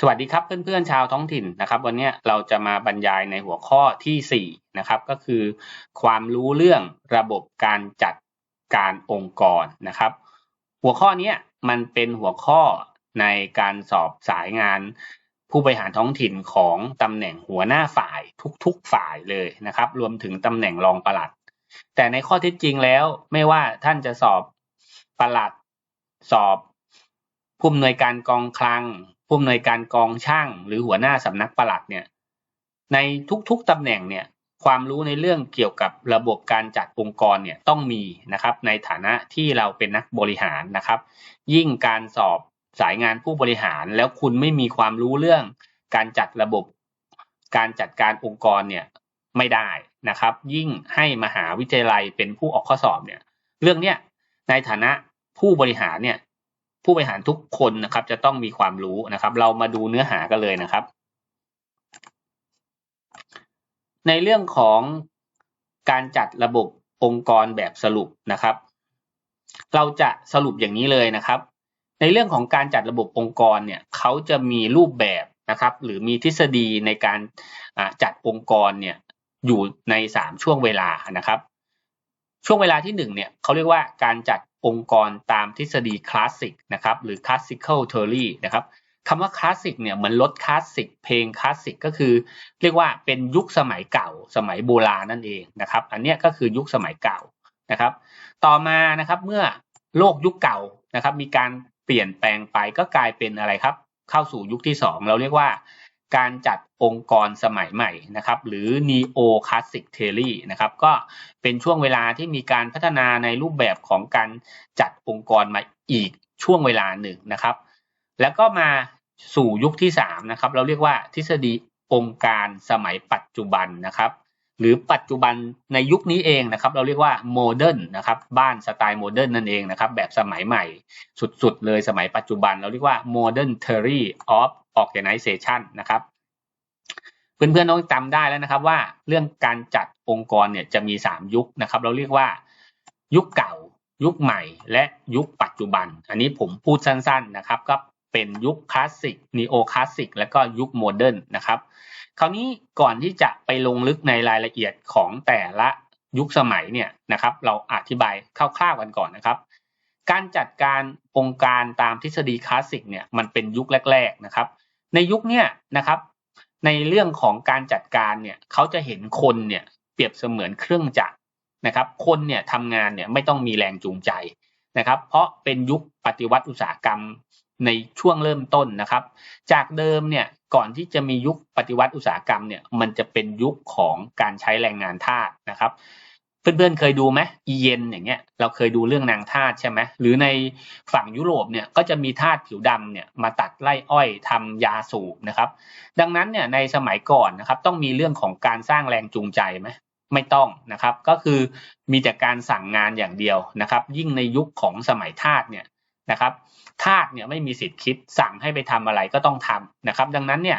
สวัสดีครับเพื่อนๆชาวท้องถิ่นนะครับ วันนี้เราจะมาบรรยายในหัวข้อที่4นะครับก็คือ ความรู้เรื่องระบบการจัดการองค์กรนะครับ หัวข้อนี้มันเป็นหัวข้อในการสอบสายงานผู้บริหารท้องถิ่นของตำแหน่งหัวหน้าฝ่ายทุกๆฝ่ายเลยนะครับ รวมถึงตำแหน่งรองปลัด แต่ในข้อเท็จจริงแล้วไม่ว่าท่านจะสอบปลัดสอบผู้อำนวยการกองคลัง ผู้อำนวยการกองช่างหรือหัวหน้าสำนักปลัดเนี่ยในทุกๆตำแหน่งเนี่ยความรู้ในเรื่องเกี่ยวกับระบบการจัดองค์กรเนี่ยต้องมีนะครับ ในฐานะที่เราเป็นนักบริหารนะครับ ยิ่งการสอบสายงานผู้บริหารแล้วคุณไม่มีความรู้เรื่อง การจัดระบบการจัดการองค์กรเนี่ยไม่ได้นะครับ ยิ่งให้มหาวิทยาลัยเป็นผู้ออกข้อสอบเนี่ยเรื่องเนี้ยในฐานะผู้บริหารเนี่ย ผู้บริหารทุกคนนะครับ จะต้องมีความรู้นะครับ เรามาดูเนื้อหากันเลยนะครับ ในเรื่องของการจัดระบบองค์กรแบบสรุปนะครับ เราจะสรุปอย่างนี้เลยนะครับ ในเรื่องของการจัดระบบองค์กรเนี่ยเขาจะมีรูปแบบนะครับ หรือมีทฤษฎีในการจัดองค์กรเนี่ยอยู่ในสามช่วงเวลานะครับ ช่วงเวลาที่หนึ่งเนี่ยเขาเรียกว่าการจัด องค์กรตามทฤษฎีคลาสสิกนะครับหรือ classical theory นะครับคำว่าคลาสสิกเนี่ยเหมือนรถคลาสสิกเพลงคลาสสิกก็คือ เรียกว่าเป็นยุคสมัยเก่า สมัยโบราณนั่นเองนะครับ อันนี้ก็คือยุคสมัยเก่านะครับ ต่อมานะครับเมื่อโลกยุคเก่านะครับ มีการเปลี่ยนแปลงไปก็กลายเป็นอะไรครับ เข้าสู่ยุคที่ 2 เราเรียกว่า การจัดองค์กรสมัยใหม่นะครับหรือ neo classic theory นะครับก็เป็นช่วงเวลาที่มีการพัฒนาในรูปแบบของการจัดองค์กรมาอีกช่วงเวลาหนึ่งนะครับ แล้วก็มาสู่ยุคที่3นะครับเราเรียกว่าทฤษฎีองค์การสมัยปัจจุบันนะครับ หรือปัจจุบันในยุคนี้เองนะครับ เราเรียกว่าโมเดิร์นนะครับบ้านสไตล์โมเดิร์นนั่นเองนะครับ แบบสมัยใหม่สุดๆเลยสมัยปัจจุบัน เราเรียกว่า modern theory of organization นะครับ เพื่อนๆต้องจำได้แล้วนะครับว่าเรื่องการจัดองค์กรเนี่ยจะมี 3 ยุคนะครับ เราเรียกว่ายุคเก่า ยุคใหม่ และยุคปัจจุบัน อันนี้ผมพูดสั้นๆนะครับ ก็เป็นยุคคลาสสิกนีโอคลาสสิกและก็ยุคโมเดิร์นนะครับคราวนี้ก่อนที่จะไปลงลึกในรายละเอียดของแต่ละยุคสมัยเนี่ยนะครับ เราอธิบายคร่าวๆกันก่อนนะครับ การจัดการองค์การตามทฤษฎีคลาสสิกเนี่ยมันเป็นยุคแรก ๆนะครับ ในยุคนี้นะครับ ในเรื่องของการจัดการเนี่ยเขาจะเห็นคนเนี่ยเปรียบเสมือนเครื่องจักรนะครับ คนเนี่ยทำงานเนี่ยไม่ต้องมีแรงจูงใจนะครับ เพราะเป็นยุคปฏิวัติอุตสาหกรรมในช่วงเริ่มต้นนะครับ จากเดิมเนี่ยก่อนที่จะมียุคปฏิวัติอุตสาหกรรมเนี่ยมันจะเป็นยุคของการใช้แรงงานทาสนะครับ เพื่อนๆเคยดูไหมอีเย็นอย่างเงี้ยเราเคยดูเรื่องนางทาสใช่ไหมหรือในฝั่งยุโรปเนี่ยก็จะมีทาสผิวดำเนี่ยมาตัดไล่อ้อยทำยาสูบนะครับ ดังนั้นเนี่ยในสมัยก่อนนะครับ ต้องมีเรื่องของการสร้างแรงจูงใจไหมไม่ต้องนะครับ ก็คือมีแต่การสั่งงานอย่างเดียวนะครับ ยิ่งในยุคของสมัยทาสเนี่ยนะครับทาสเนี่ยไม่มีสิทธิ์คิดสั่งให้ไปทำอะไรก็ต้องทำนะครับ ดังนั้นเนี่ย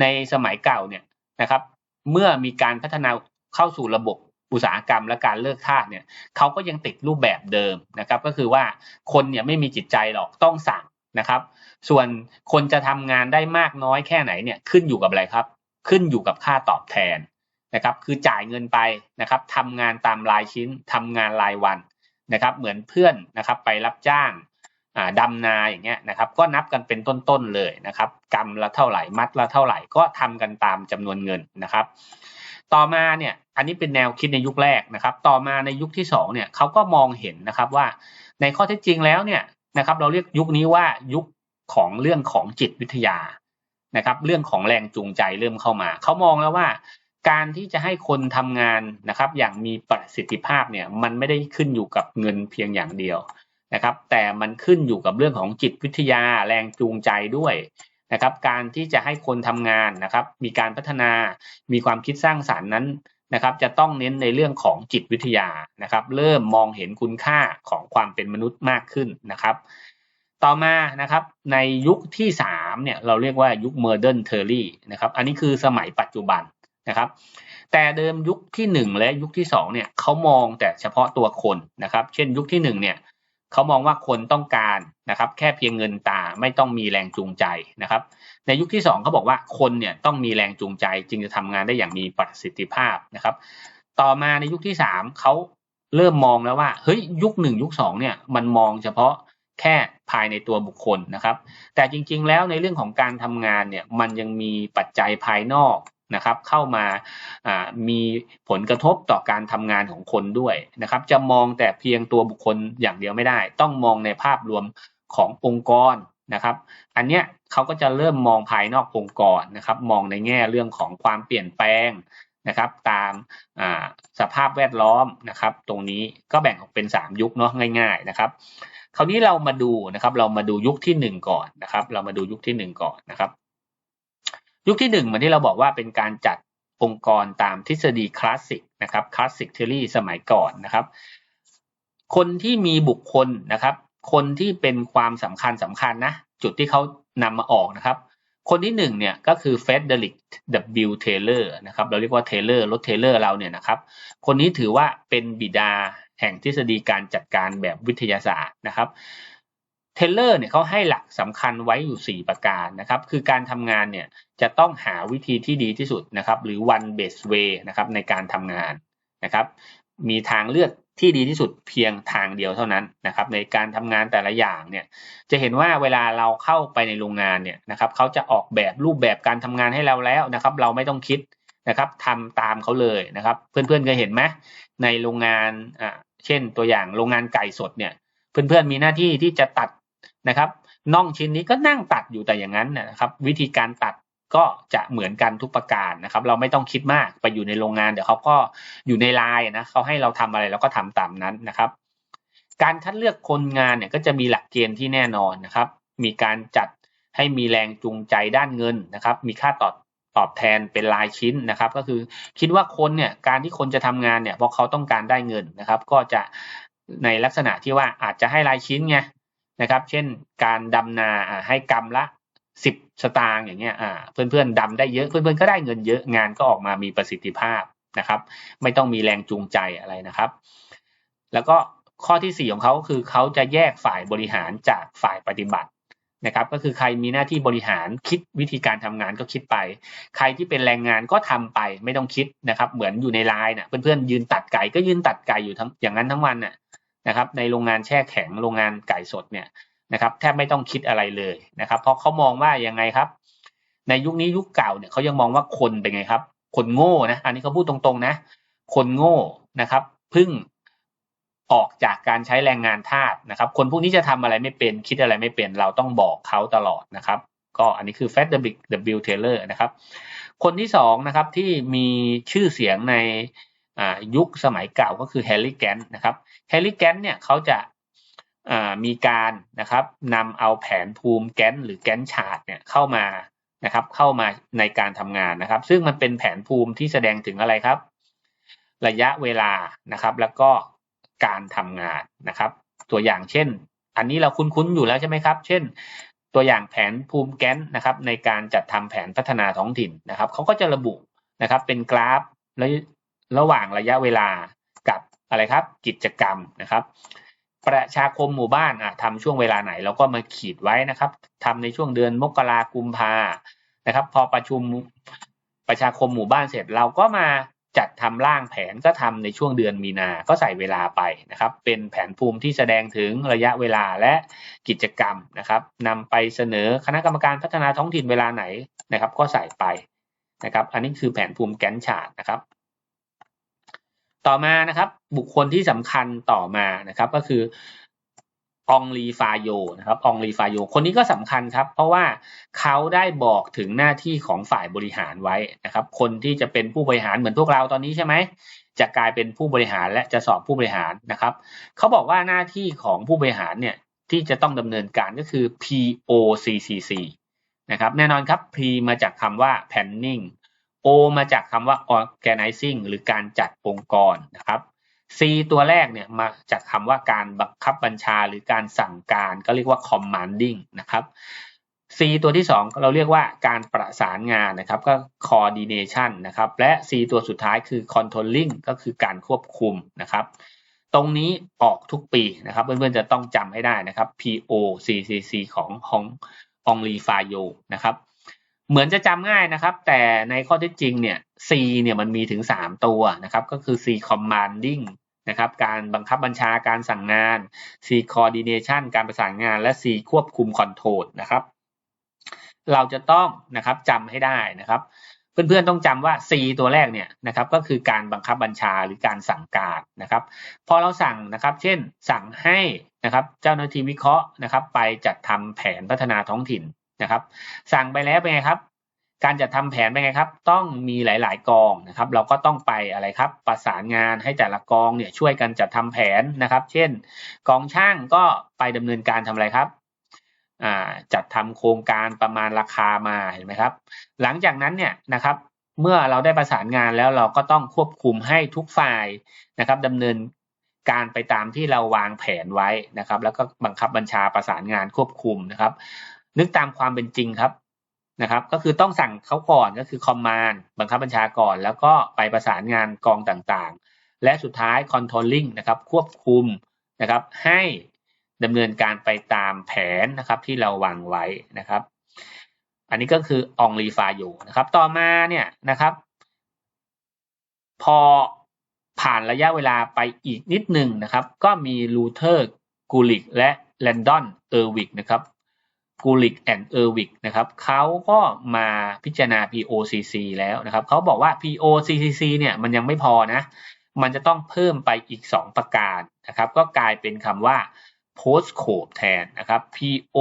ในสมัยเก่าเนี่ยนะครับ เมื่อมีการพัฒนาเข้าสู่ระบบ อุตสาหกรรมและการเลิกทาสเนี่ยเขาก็ยังติดรูปแบบเดิมนะครับ ก็คือว่าคนเนี่ยไม่มีจิตใจหรอกต้องสั่งนะครับ ส่วนคนจะทำงานได้มากน้อยแค่ไหนเนี่ยขึ้นอยู่กับอะไรครับ ขึ้นอยู่กับค่าตอบแทนนะครับ คือจ่ายเงินไปนะครับทำงานตามรายชิ้นทำงานรายวันนะครับ เหมือนเพื่อนนะครับไปรับจ้างดำนาอย่างเงี้ยนะครับ ก็นับกันเป็นต้นๆเลยนะครับกรรมละเท่าไหร่มัดละเท่าไหร่ก็ทำกันตามจำนวนเงินนะครับ ต่อมาเนี่ย อันนี้เป็นแนวคิดในยุคแรกนะครับ ต่อมาในยุคที่2เนี่ยเขาก็มองเห็นนะครับว่าในข้อเท็จจริงแล้วเนี่ยนะครับเราเรียกยุคนี้ว่ายุคของเรื่องของจิตวิทยานะครับ เรื่องของแรงจูงใจเริ่มเข้ามา เขามองแล้วว่าการที่จะให้คนทำงานนะครับ อย่างมีประสิทธิภาพเนี่ยมันไม่ได้ขึ้นอยู่กับเงินเพียงอย่างเดียวนะครับ แต่มันขึ้นอยู่กับเรื่องของจิตวิทยาแรงจูงใจด้วยนะครับ การที่จะให้คนทำงานนะครับ มีการพัฒนามีความคิดสร้างสารรค์นั้น นะครับจะต้องเน้นในเรื่องของจิตวิทยานะครับ เริ่มมองเห็นคุณค่าของความเป็นมนุษย์มากขึ้นนะครับ ต่อมานะครับในยุคที่3เนี่ยเราเรียกว่ายุค modern t e r r y นะครับอันนี้คือสมัยปัจจุบันนะครับแต่เดิมยุคที่ 1 และยุคที่2เนี่ยเขามองแต่เฉพาะตัวคนนะครับ เช่นยุคที่1เนี่ย เขามองว่าคนต้องการนะครับ แค่เพียงเงินตาไม่ต้องมีแรงจูงใจนะครับ ในยุคที่2เขาบอกว่าคนเนี่ยต้องมีแรงจูงใจ จึงจะทำงานได้อย่างมีประสิทธิภาพนะครับ ต่อมาในยุคที่ 3เขาเริ่มมองแล้วว่าเฮ้ยยุคหนึ่งยุคสองเนี่ยมันมองเฉพาะแค่ภายในตัวบุคคลนะครับ แต่จริงๆแล้วในเรื่องของการทำงานเนี่ยมันยังมีปัจจัยภายนอก นะครับเข้ามามีผลกระทบต่อการทำงานของคนด้วยนะครับ จะมองแต่เพียงตัวบุคคลอย่างเดียวไม่ได้ ต้องมองในภาพรวมขององค์กรนะครับ อันเนี้ยเขาก็จะเริ่มมองภายนอกองค์กรนะครับ มองในแง่เรื่องของความเปลี่ยนแปลงนะครับ ตามสภาพแวดล้อมนะครับ ตรงนี้ก็แบ่งออกเป็น 3 ยุคเนาะง่าย ๆนะครับ คราวนี้เรามาดูนะครับ เรามาดูยุคที่ 1 ก่อนนะครับ เรามาดูยุคที่ 1 ก่อนนะครับ ยุคที่หนึ่งเหมือนที่เราบอกว่าเป็นการจัดองค์กรตามทฤษฎีคลาสสิกนะครับคลาสสิกเทอรี่สมัยก่อนนะครับ คนที่มีบุคคลนะครับ คนที่เป็นความสำคัญสำคัญนะ จุดที่เขานำมาออกนะครับ คนที่หนึ่งเนี่ยก็คือเฟเดริก W. Taylor นะครับเราเรียกว่าเทเลอร์รถเทเลอร์เราเนี่ยนะครับ คนนี้ถือว่าเป็นบิดาแห่งทฤษฎีการจัดการแบบวิทยาศาสตร์นะครับ เทเลอร์เนี่ยเขาให้หลักสำคัญไว้อยู่ 4 ประการนะครับ คือการทำงานเนี่ยจะต้องหาวิธีที่ดีที่สุดนะครับ หรือ one best way นะครับในการทำงานนะครับ มีทางเลือกที่ดีที่สุดเพียงทางเดียวเท่านั้นนะครับ ในการทำงานแต่ละอย่างเนี่ยจะเห็นว่าเวลาเราเข้าไปในโรงงานเนี่ยนะครับเขาจะออกแบบรูปแบบการทำงานให้เราแล้วนะครับ เราไม่ต้องคิดนะครับทำตามเขาเลยนะครับ เพื่อนๆเคยเห็นไหมในโรงงานอ่าเช่นตัวอย่างโรงงานไก่สดเนี่ยเพื่อนๆมีหน้าที่ที่จะตัด นะครับน่องชิ้นนี้ก็นั่งตัดอยู่แต่อย่างนั้นนะครับ วิธีการตัดก็จะเหมือนกันทุกประการนะครับ เราไม่ต้องคิดมากไปอยู่ในโรงงานเดี๋ยวเขาก็อยู่ในไลน์นะเขาให้เราทำอะไรเราก็ทำตามนั้นนะครับ การคัดเลือกคนงานเนี่ยก็จะมีหลักเกณฑ์ที่แน่นอนนะครับ มีการจัดให้มีแรงจูงใจด้านเงินนะครับ มีค่าตอบตอบแทนเป็นรายชิ้นนะครับ ก็คือคิดว่าคนเนี่ยการที่คนจะทำงานเนี่ยเพราะเขาต้องการได้เงินนะครับ ก็จะในลักษณะที่ว่าอาจจะให้รายชิ้นไง นะครับ เช่นการดำนาให้กรรมละสิบสตางค์อย่างเงี้ยเพื่อนๆดำได้เยอะเพื่อนๆก็ได้เงินเยอะงานก็ออกมามีประสิทธิภาพนะครับ ไม่ต้องมีแรงจูงใจอะไรนะครับ แล้วก็ข้อที่สี่ของเขาคือเขาจะแยกฝ่ายบริหารจากฝ่ายปฏิบัตินะครับ ก็คือใครมีหน้าที่บริหารคิดวิธีการทำงานก็คิดไป ใครที่เป็นแรงงานก็ทำไปไม่ต้องคิดนะครับ เหมือนอยู่ในไลน์เนี่ยเพื่อนๆยืนตัดไก่ก็ยืนตัดไก่อยู่ทั้งอย่างนั้นทั้งวันน่ะ นะครับในโรงงานแช่แข็งโรงงานไก่สดเนี่ยนะครับแทบไม่ต้องคิดอะไรเลยนะครับ เพราะเขามองว่ายังไงครับ ในยุคนี้ยุคเก่าเนี่ยเขายังมองว่าคนเป็นไงครับ คนโง่นะอันนี้เขาพูดตรงๆนะ คนโง่นะครับพึ่งออกจากการใช้แรงงานทาสนะครับ คนพวกนี้จะทำอะไรไม่เป็นคิดอะไรไม่เป็น เราต้องบอกเขาตลอดนะครับ ก็อันนี้คือ f a t the Big W Taylor นะครับ คนที่สองนะครับที่มีชื่อเสียงใน ยุคสมัยเก่าก็คือแฮร์รี่แกนนะครับแฮร์รี่แกนเนี่ยเขาจะมีการนะครับนำเอาแผนภูมิแกนหรือแกนชาร์ตเนี่ยเข้ามานะครับเข้ามาในการทำงานนะครับ ซึ่งมันเป็นแผนภูมิที่แสดงถึงอะไรครับ ระยะเวลานะครับ แล้วก็การทำงานนะครับ ตัวอย่างเช่น อันนี้เราคุ้นๆอยู่แล้วใช่ไหมครับ เช่น ตัวอย่างแผนภูมิแกนนะครับ ในการจัดทำแผนพัฒนาท้องถิ่นนะครับเขาก็จะระบุนะครับ เป็นกราฟและ ระหว่างระยะเวลากับอะไรครับ กิจกรรมนะครับ ประชาคมหมู่บ้านอะทำช่วงเวลาไหนเราก็มาขีดไว้นะครับทำในช่วงเดือนมกรากุมภานะครับ พอประชุมประชาคมหมู่บ้านเสร็จเราก็มาจัดทำร่างแผนก็ทำในช่วงเดือนมีนา ก็ใส่เวลาไปนะครับ เป็นแผนภูมิที่แสดงถึงระยะเวลาและกิจกรรมนะครับนำไปเสนอคณะกรรมการพัฒนาท้องถิ่นเวลาไหนนะครับ ก็ใส่ไปนะครับ อันนี้คือแผนภูมิแกนชาร์ตนะครับ ต่อมานะครับ บุคคลที่สำคัญต่อมานะครับ ก็คือองลีฟาโยนะครับองลีฟาโย คนนี้ก็สำคัญครับ เพราะว่าเขาได้บอกถึงหน้าที่ของฝ่ายบริหารไว้นะครับ คนที่จะเป็นผู้บริหารเหมือนพวกเราตอนนี้ใช่ไหมจะกลายเป็นผู้บริหารและจะสอบผู้บริหารนะครับเขาบอกว่าหน้าที่ของผู้บริหารเนี่ยที่จะต้องดำเนินการก็คือ POCCC นะครับแน่นอนครับ P มาจากคำว่า planning O มาจากคำว่า organizing หรือการจัดองค์กรนะครับ C ตัวแรกเนี่ยมาจากคำว่าการบังคับบัญชาหรือการสั่งการก็เรียกว่า commanding นะครับ C ตัวที่ 2 เราเรียกว่าการประสานงานนะครับก็ coordination นะครับและ C ตัวสุดท้ายคือ controlling ก็คือการควบคุมนะครับ ตรงนี้ออกทุกปีนะครับ เพื่อนๆจะต้องจำให้ได้นะครับ PO CCC ของขององลีฟาโยนะครับ เหมือนจะจำง่ายนะครับ แต่ในข้อเท็จจริงเนี่ย C เนี่ยมันมีถึง 3 ตัวนะครับ ก็คือ C commanding นะครับ การบังคับบัญชาการสั่งงาน C coordination การประสานงาน และ C ควบคุม control นะครับ เราจะต้องนะครับจำให้ได้นะครับ เพื่อนๆต้องจำว่า C ตัวแรกเนี่ยนะครับก็คือการบังคับบัญชาหรือการสั่งการนะครับ พอเราสั่งนะครับ เช่น สั่งให้นะครับเจ้าหน้าที่วิเคราะห์นะครับ ไปจัดทำแผนพัฒนาท้องถิ่น นะครับ สั่งไปแล้วเป็นไงครับ การจัดทำแผนเป็นไงครับ ต้องมีหลาย ๆ กองนะครับ เราก็ต้องไปอะไรครับ ประสานงานให้แต่ละกองเนี่ยช่วยกันจัดทำแผนนะครับ เช่น กองช่างก็ไปดำเนินการทำอะไรครับจัดทำโครงการประมาณราคามาเห็นไหมครับ หลังจากนั้นเนี่ยนะครับเมื่อเราได้ประสานงานแล้วเราก็ต้องควบคุมให้ทุกฝ่ายนะครับดำเนินการไปตามที่เราวางแผนไว้นะครับ แล้วก็บังคับบัญชาประสานงานควบคุมนะครับ นึกตามความเป็นจริงครับนะครับ ก็คือต้องสั่งเขาก่อนก็คือคอมมานด์บังคับบัญชาก่อน แล้วก็ไปประสานงานกองต่างๆ และสุดท้ายคอนโทรลลิ่งนะครับควบคุมนะครับให้ดำเนินการไปตามแผนนะครับที่เราวางไว้นะครับ อันนี้ก็คือองรีฟาอยู่นะครับ ต่อมาเนี่ยนะครับ พอผ่านระยะเวลาไปอีกนิดหนึ่งนะครับ ก็มีลูเทอร์กูลิกและแลนดอนเออร์วิกนะครับ กูลิกแอนเออร์วิกนะครับเขาก็มาพิจารณา POCC แล้วนะครับเขาบอกว่า POCC เนี่ยมันยังไม่พอนะ มันจะต้องเพิ่มไปอีก 2 ประการนะครับก็กลายเป็นคำว่า post code แทนนะครับ P O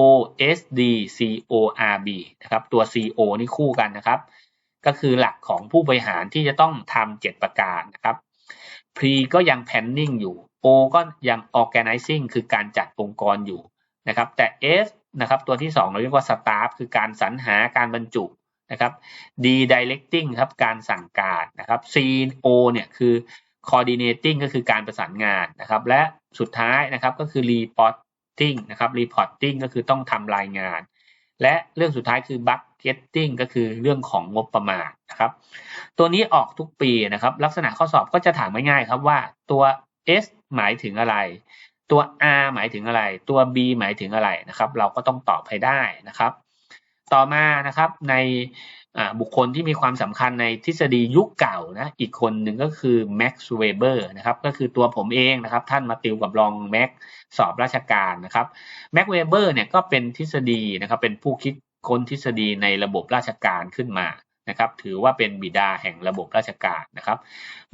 S D C O R B นะครับตัว C O นี่คู่กันนะครับ ก็คือหลักของผู้บริหารที่จะต้องทำ7ประการนะครับ P ก็ยัง planning อยู่ O ก็ยัง organizing คือการจัดองค์กรอยู่นะครับแต่ S นะครับตัวที่ 2 เราเรียกว่า staff คือการสรรหาการบรรจุนะครับ D directing ครับการสั่งการนะครับ C O เนี่ยคือ coordinating ก็คือการประสานงานนะครับ และสุดท้ายนะครับก็คือ reporting นะครับ reporting ก็คือต้องทำรายงาน และเรื่องสุดท้ายคือ budgeting ก็คือเรื่องของงบประมาณนะครับ ตัวนี้ออกทุกปีนะครับ ลักษณะข้อสอบก็จะถามง่ายๆครับว่าตัว S หมายถึงอะไร ตัว R หมายถึงอะไร ตัว B หมายถึงอะไรนะครับ เราก็ต้องตอบให้ได้นะครับ ต่อมานะครับในบุคคลที่มีความสำคัญในทฤษฎียุคเก่านะอีกคนหนึ่งก็คือแม็กซ์เวเบอร์นะครับก็คือตัวผมเองนะครับ ท่านมาติวกับรองแม็กสอบราชการนะครับแม็กเวเบอร์เนี่ยก็เป็นทฤษฎีนะครับเป็นผู้คิดค้นทฤษฎีในระบบราชการขึ้นมา นะครับถือว่าเป็นบิดาแห่งระบบราชการนะครับ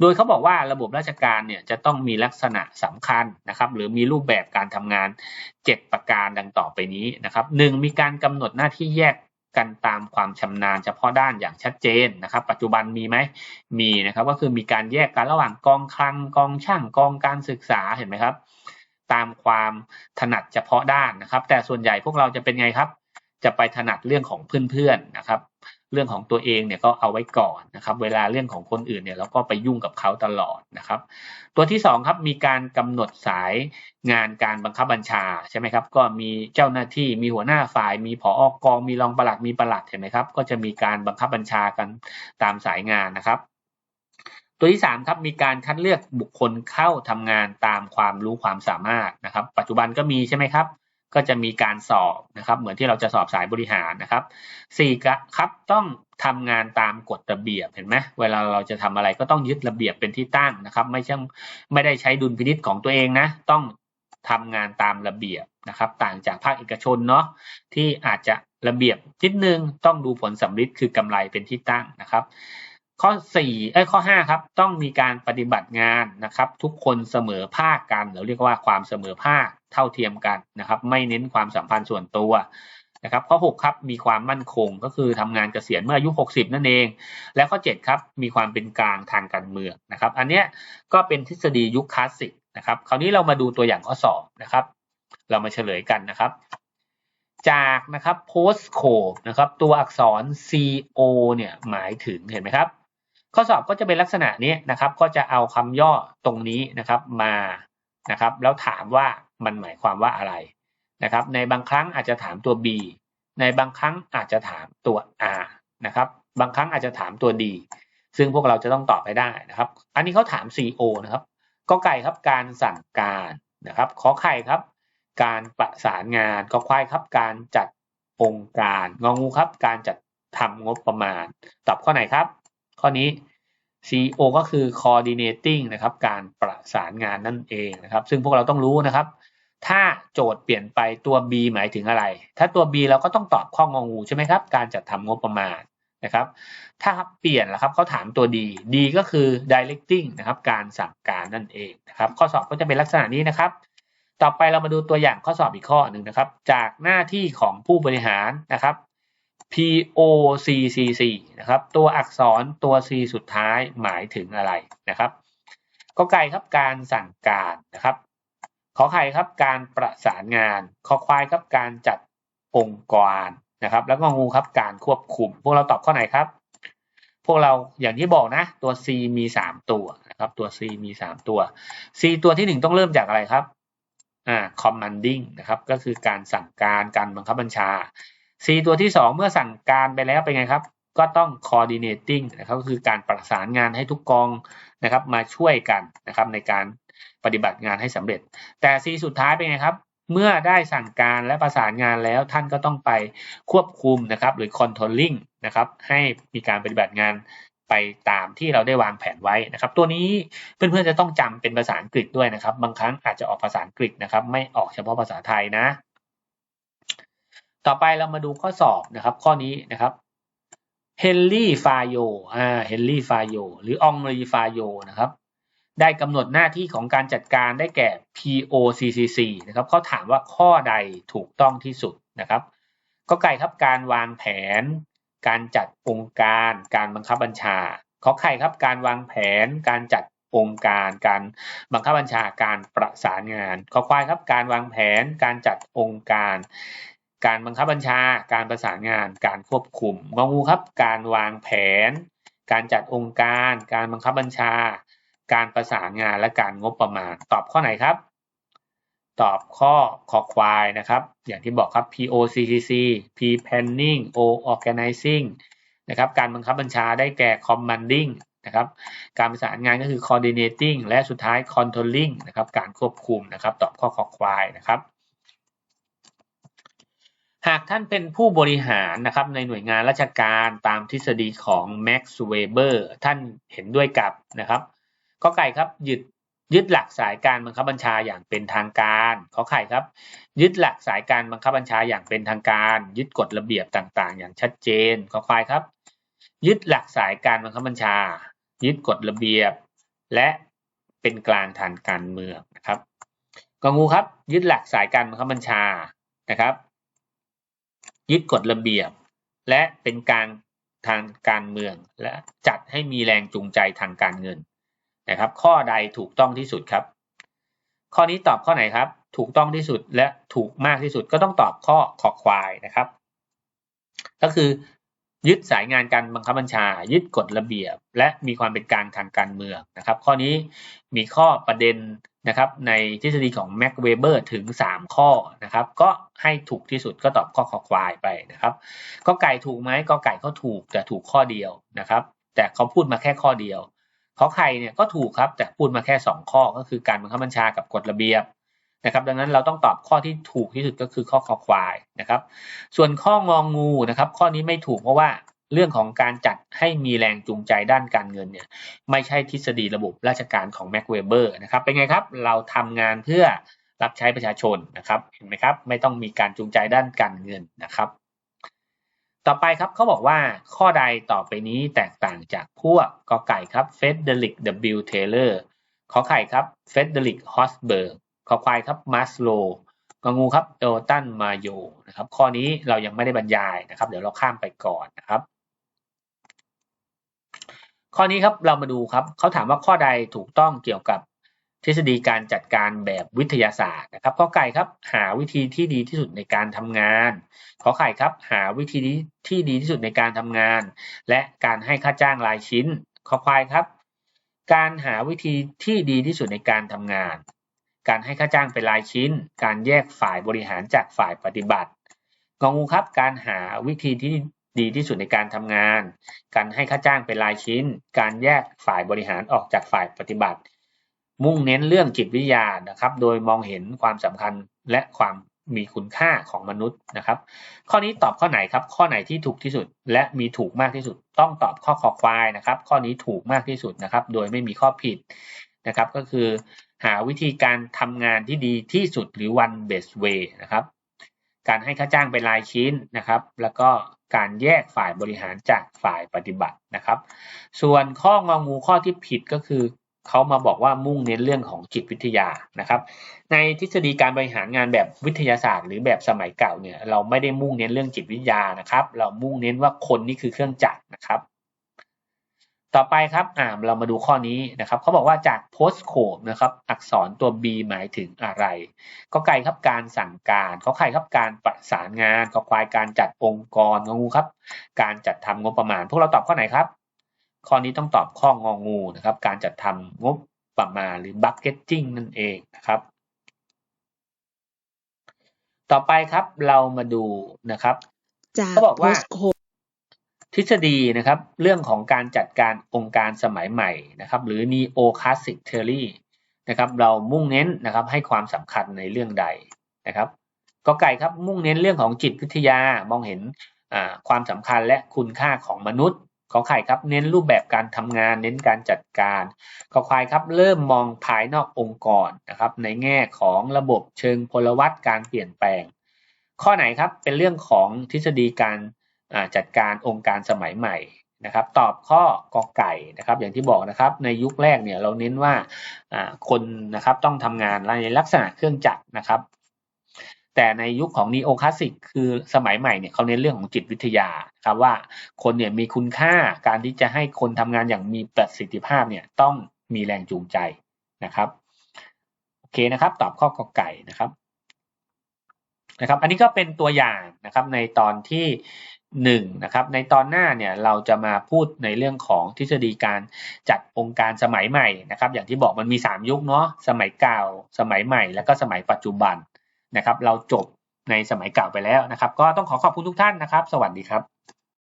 โดยเขาบอกว่าระบบราชการเนี่ยจะต้องมีลักษณะสำคัญนะครับ หรือมีรูปแบบการทำงาน 7 ประการดังต่อไปนี้นะครับ 1. มีการกำหนดหน้าที่แยกกันตามความชำนาญเฉพาะด้านอย่างชัดเจนนะครับ ปัจจุบันมีไหมมีนะครับ ก็คือมีการแยกกันระหว่างกองคลังกองช่างกองการศึกษาเห็นไหมครับ ตามความถนัดเฉพาะด้านนะครับ แต่ส่วนใหญ่พวกเราจะเป็นไงครับ จะไปถนัดเรื่องของเพื่อนๆนะครับ เรื่องของตัวเองเนี่ยก็เอาไว้ก่อนนะครับ เวลาเรื่องของคนอื่นเนี่ยเราก็ไปยุ่งกับเขาตลอดนะครับ ตัวที่2ครับมีการกำหนดสายงานการบังคับบัญชาใช่ไหมครับ ก็มีเจ้าหน้าที่มีหัวหน้าฝ่าย มีผออกอง มีรองปลัดมีปลัดเห็นไหมครับ ก็จะมีการบังคับบัญชากันตามสายงานนะครับตัวที่3ครับมีการคัดเลือกบุคคลเข้าทำงานตามความรู้ความสามารถนะครับ ปัจจุบันก็มีใช่ไหมครับ ก็จะมีการสอบนะครับ เหมือนที่เราจะสอบสายบริหารนะครับสี่ครับต้องทำงานตามกฎระเบียบเห็นไหมเวลาเราจะทำอะไรก็ต้องยึดระเบียบเป็นที่ตั้งนะครับ ไม่ใช่ไม่ได้ใช้ดุลพินิษของตัวเองนะ ต้องทำงานตามระเบียบนะครับ ต่างจากภาคเอกชนเนาะที่อาจจะระเบียบทิศหนึ่งต้องดูผลสำลิดคือกำไรเป็นที่ตั้งนะครับข้อ4เอ้ยข้อ5ครับต้องมีการปฏิบัติงานนะครับ ทุกคนเสมอภาคกันเราเรียกว่าความเสมอภาค เท่าเทียมกันนะครับ ไม่เน้นความสัมพันธ์ส่วนตัวนะครับข้อ6ครับมีความมั่นคงก็คือทำงานเกษียณเมื่ออายุ 60 นั่นเอง แล้วข้อ7ครับมีความเป็นกลางทางการเมืองนะครับ อันนี้ก็เป็นทฤษฎียุคคลาสสิกนะครับ คราวนี้เรามาดูตัวอย่างข้อสอบนะครับ เรามาเฉลยกันนะครับ จากนะครับ postco นะครับ ตัวอักษร CO เนี่ยหมายถึงเห็นไหมครับ ข้อสอบก็จะเป็นลักษณะนี้นะครับ ก็จะเอาคำย่อตรงนี้นะครับมานะครับ แล้วถามว่า มันหมายความว่าอะไรนะครับ ในบางครั้งอาจจะถามตัว B ในบางครั้งอาจจะถามตัว R นะครับ บางครั้งอาจจะถามตัว D ซึ่งพวกเราจะต้องตอบไปได้นะครับ อันนี้เขาถาม CO นะครับก็ไก่ครับการสั่งการนะครับ ขอไข่ครับ การประสานงานก็ควายครับ การจัดองค์การงองูครับ การจัดทำงบประมาณ ตอบข้อไหนครับ ข้อนี้ CO ก็คือ coordinating นะครับ การประสานงานนั่นเองนะครับ ซึ่งพวกเราต้องรู้นะครับ ถ้าโจทย์เปลี่ยนไปตัว B หมายถึงอะไร ถ้าตัว B เราก็ต้องตอบข้ององูใช่ไหมครับ การจัดทำงบประมาณนะครับ ถ้าเปลี่ยนแล้วครับเขาถามตัว D D ก็คือ directing นะครับ การสั่งการนั่นเองนะครับ ข้อสอบก็จะเป็นลักษณะนี้นะครับ ต่อไปเรามาดูตัวอย่างข้อสอบอีกข้อหนึ่งนะครับ จากหน้าที่ของผู้บริหารนะครับ POCCC นะครับ ตัวอักษรตัว C สุดท้ายหมายถึงอะไรนะครับ ก็ไก่ครับการสั่งการนะครับ ขอไข่ครับการประสานงานขอควายครับการจัดองค์กรนะครับ แล้วก็งูครับการควบคุม พวกเราตอบข้อไหนครับ พวกเราอย่างที่บอกนะ ตัว C มี 3 ตัวนะครับ ตัว C มี 3 ตัว C ตัวที่ 1 ต้องเริ่มจากอะไรครับอ่า commanding นะครับ ก็คือการสั่งการการบังคับบัญชา C ตัวที่ 2 เมื่อสั่งการไปแล้วเป็นไงครับ ก็ต้อง coordinating นะครับก็คือการประสานงานให้ทุกกองนะครับ มาช่วยกันนะครับในการ ปฏิบัติงานให้สำเร็จ แต่ C สุดท้ายเป็นไงครับ เมื่อได้สั่งการและประสานงานแล้วท่านก็ต้องไปควบคุมนะครับหรือ controlling นะครับให้มีการปฏิบัติงานไปตามที่เราได้วางแผนไว้นะครับ ตัวนี้เพื่อนๆจะต้องจำเป็นภาษาอังกฤษด้วยนะครับ บางครั้งอาจจะออกภาษาอังกฤษนะครับ ไม่ออกเฉพาะภาษาไทยนะ ต่อไปเรามาดูข้อสอบนะครับ ข้อนี้นะครับเฮนรี่ฟาโยอ่าเฮนรี่ฟาโยหรือองรีฟาโยนะครับ ได้กำหนดหน้าที่ของการจัดการได้แก่ POCCC นะครับเขาถามว่าข้อใดถูกต้องที่สุดนะครับก็ไก่ครับการวางแผน การจัดองค์การ การบังคับบัญชาขอไข่ครับการวางแผน การจัดองค์การ การบังคับบัญชาการประสานงานขอควายครับการวางแผน การจัดองค์การ การบังคับบัญชา การประสานงาน การควบคุมงองูครับการวางแผน การจัดองค์การ การบังคับบัญชา การประสานงานและการงบประมาณ ตอบข้อไหนครับ ตอบข้อคอควายนะครับ อย่างที่บอกครับ POCCC P Planning O Organizing นะครับ การบังคับบัญชาได้แก่ Commanding นะครับ การประสานงานก็คือ Coordinating และสุดท้าย Controlling นะครับ การควบคุมนะครับ ตอบข้อคอควายนะครับหากท่านเป็นผู้บริหารนะครับในหน่วยงานราชการตามทฤษฎีของ Max Weber ท่านเห็นด้วยกับนะครับ ข้อไก่ครับยึดยึดหลักสายการบังคับบัญชาอย่างเป็นทางการข้อไข่ครับ ยึดหลักสายการบังคับบัญชาอย่างเป็นทางการ ยึดกฎระเบียบต่างๆ อย่างชัดเจนข้อควายครับ ยึดหลักสายการบังคับบัญชา ยึดกฎระเบียบ และเป็นกลางทางการเมืองนะครับกงูครับ ยึดหลักสายการบังคับบัญชานะครับ ยึดกฎระเบียบ และเป็นกลารทางการเมือง และจัดให้มีแรงจูงใจทางการเงิน นะครับ ข้อใดถูกต้องที่สุดครับ ข้อนี้ตอบข้อไหนครับ ถูกต้องที่สุดและถูกมากที่สุดก็ต้องตอบข้อขอควายนะครับ ก็คือยึดสายงานการบังคับบัญชา ยึดกฎระเบียบ และมีความเป็นกลางทางการเมืองนะครับ ข้อนี้มีข้อประเด็นนะครับ ในทฤษฎีของแม็กเวเบอร์ถึง 3 ข้อนะครับ ก็ให้ถูกที่สุดก็ตอบข้อขอควายไปนะครับก็ไก่ถูกไหมก็ไก่ก็ถูกแต่ถูกข้อเดียวนะครับ แต่เขาพูดมาแค่ข้อเดียว ขอไข่เนี่ยก็ถูกครับ แต่พูดมาแค่ 2 ข้อก็คือการบังคับบัญชากับกฎระเบียบนะครับดังนั้นเราต้องตอบข้อที่ถูกที่สุดก็คือข้อขอควายนะครับ ส่วนข้ององงูนะครับ ข้อนี้ไม่ถูกเพราะว่าเรื่องของการจัดให้มีแรงจูงใจด้านการเงินเนี่ยไม่ใช่ทฤษฎีระบบราชการของแม็กเวเบอร์นะครับเป็นไงครับเราทำงานเพื่อรับใช้ประชาชนนะครับเห็นไหมครับ ไม่ต้องมีการจูงใจด้านการเงินนะครับ ต่อไปครับเขาบอกว่าข้อใดต่อไปนี้แตกต่างจากพวกกอไก่ครับเฟดเดริก W. Taylor ขอไข่ครับเฟดเดริกฮอสเบิร์กขอควายครับมาสโลกงูครับเอลตันมาโยนะครับ ข้อนี้เรายังไม่ได้บรรยายนะครับ เดี๋ยวเราข้ามไปก่อนนะครับ ข้อนี้ครับเรามาดูครับเขาถามว่าข้อใดถูกต้องเกี่ยวกับ ทฤษฎีการจัดการแบบวิทยาศาสตร์นะครับข้อไก่ครับหาวิธีที่ดีที่สุดในการทำงานขอไข่ครับหาวิธีที่ดีที่สุดในการทำงาน และการให้ค่าจ้างรายชิ้นขอควายครับ การหาวิธีที่ดีที่สุดในการทำงาน การให้ค่าจ้างเป็นรายชิ้น การแยกฝ่ายบริหารจากฝ่ายปฏิบัติงงูครับการหาวิธีที่ดีที่สุดในการทำงาน การให้ค่าจ้างเป็นรายชิ้น การแยกฝ่ายบริหารออกจากฝ่ายปฏิบัติ มุ่งเน้นเรื่องจิตวิทยานะครับ โดยมองเห็นความสำคัญและความมีคุณค่าของมนุษย์นะครับ ข้อนี้ตอบข้อไหนครับ ข้อไหนที่ถูกที่สุด และมีถูกมากที่สุด ต้องตอบข้อคอควายนะครับ ข้อนี้ถูกมากที่สุดนะครับ โดยไม่มีข้อผิดนะครับ ก็คือหาวิธีการทำงานที่ดีที่สุดหรือ one best way นะครับ การให้ค่าจ้างเป็นรายชิ้นนะครับ แล้วก็การแยกฝ่ายบริหารจากฝ่ายปฏิบัตินะครับ ส่วนข้ององูข้อที่ผิดก็คือ เขามาบอกว่ามุ่งเน้นเรื่องของจิตวิทยานะครับ ในทฤษฎีการบริหารงานแบบวิทยาศาสตร์ หรือแบบสมัยเก่าเนี่ยเราไม่ได้มุ่งเน้นเรื่องจิตวิทยานะครับ เรามุ่งเน้นว่าคนนี่คือเครื่องจักรนะครับ ต่อไปครับอ่าเรามาดูข้อนี้นะครับเขาบอกว่าจาก postcode นะครับอักษรตัว B หมายถึงอะไรก็ไก่ครับการสั่งการก็ไข่ครับการประสานงานก็ควายการจัดองค์กรงูครับ การจัดทำงบประมาณ พวกเราตอบข้อไหนครับ ข้อนี้ต้องตอบข้ององูนะครับ การจัดทำงบประมาณหรือ budgeting นั่นเองนะครับ ต่อไปครับเรามาดูนะครับจากเขาบอกว่า postcode ทฤษฎีนะครับ เรื่องของการจัดการองค์การสมัยใหม่นะครับ หรือ neo classic theory นะครับ เรามุ่งเน้นนะครับ ให้ความสำคัญในเรื่องใดนะครับก็ไก่ครับมุ่งเน้นเรื่องของจิตวิทยามองเห็นอ่าความสำคัญและคุณค่าของมนุษย์ ขอไข่ครับเน้นรูปแบบการทำงาน เน้นการจัดการขอควายครับเริ่มมองภายนอกองค์กรนะครับในแง่ของระบบเชิงพลวัตการเปลี่ยนแปลง ข้อไหนครับเป็นเรื่องของทฤษฎีการจัดการองค์การสมัยใหม่นะครับตอบข้อกอไก่นะครับอย่างที่บอกนะครับในยุคแรกเนี่ยเราเน้นว่าอ่าคนนะครับต้องทำงานในลักษณะเครื่องจักรนะครับ แต่ในยุคของนีโอคลาสสิกคือสมัยใหม่เนี่ยเขาเน้นเรื่องของจิตวิทยาครับว่าคนเนี่ยมีคุณค่าการที่จะให้คนทำงานอย่างมีประสิทธิภาพเนี่ยต้องมีแรงจูงใจนะครับโอเคนะครับ ตอบข้อกอไก่นะครับนะครับ อันนี้ก็เป็นตัวอย่างนะครับในตอนที่หนึ่งนะครับในตอนหน้าเนี่ยเราจะมาพูดในเรื่องของทฤษฎีการจัดองค์การสมัยใหม่นะครับ อย่างที่บอกมันมี 3 ยุคเนาะสมัยเก่า สมัยใหม่ แล้วก็สมัยปัจจุบัน นะครับ เราจบในสมัยเก่าไปแล้วนะครับ ก็ต้องขอขอบคุณทุกท่านนะครับ สวัสดีครับ